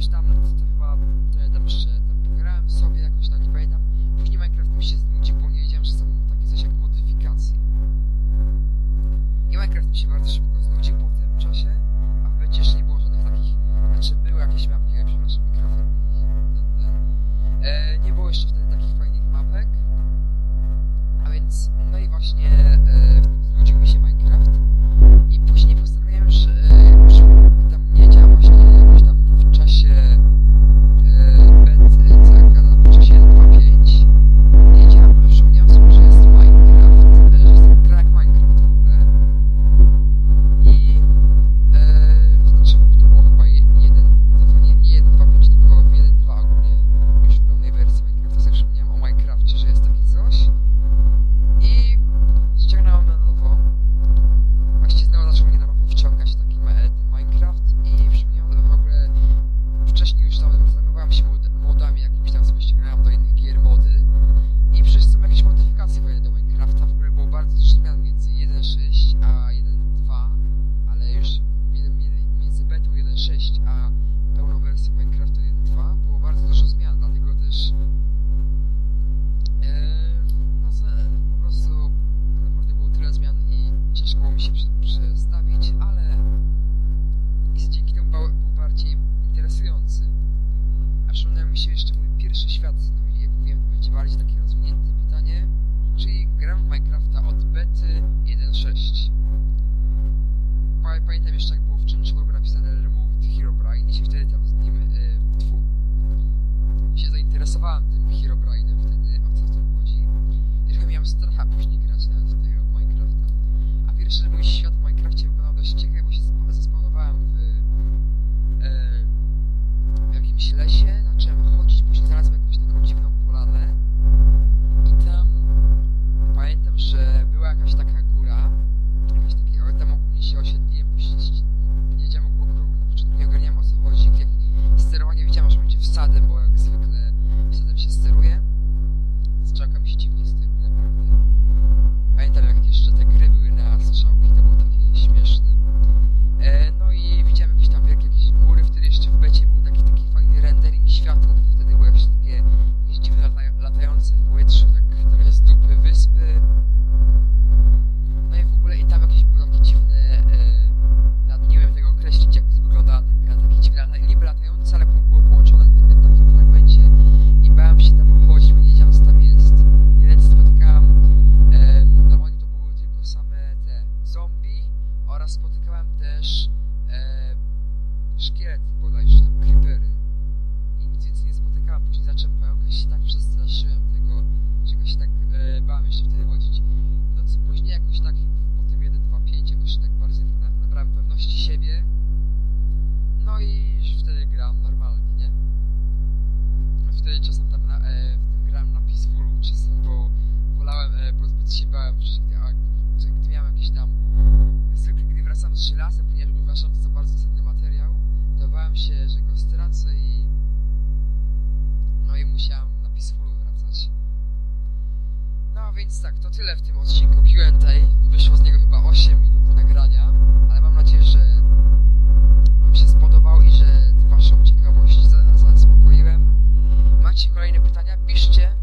jakoś tam, to, to chyba, to ja tam jeszcze tam pograłem sobie jakoś tak, nie pamiętam. Później Minecraft mi się znudził, bo nie wiedziałem, że są takie coś jak modyfikacje. I Minecraft mi się bardzo szybko znudził po tym czasie, a w jeszcze nie było żadnych takich, znaczy były jakieś mapki, przepraszam, mikrofon. ciężko mi się przestawić, ale jest dzięki temu był bardziej interesujący. A przypomniał mi się jeszcze mój pierwszy świat, no i jak mówiłem, to będzie bardziej takie rozwinięte pytanie, czyli gram w Minecrafta od bety 1.6 jakoś się tak przestraszyłem tego, czegoś tak e, bałem jeszcze wtedy chodzić. No co później jakoś tak po tym 1, 2, 5 jakoś tak bardziej na, nabrałem pewności siebie. No i już wtedy gram normalnie, nie? No wtedy czasem tam na, e, w tym gram na peacefulu, czasem, bo wolałem, e, bo zbyt się bałem, gdy, a, gdy miałem jakieś tam zwykle gdy wracam z żelazem, ponieważ uważam to za bardzo cenny materiał, dawałem się, że go stracę i No więc tak, to tyle w tym odcinku Q&A. Wyszło z niego chyba 8 minut nagrania, ale mam nadzieję, że Wam się spodobał i że Waszą ciekawość zaspokoiłem. Macie kolejne pytania? Piszcie.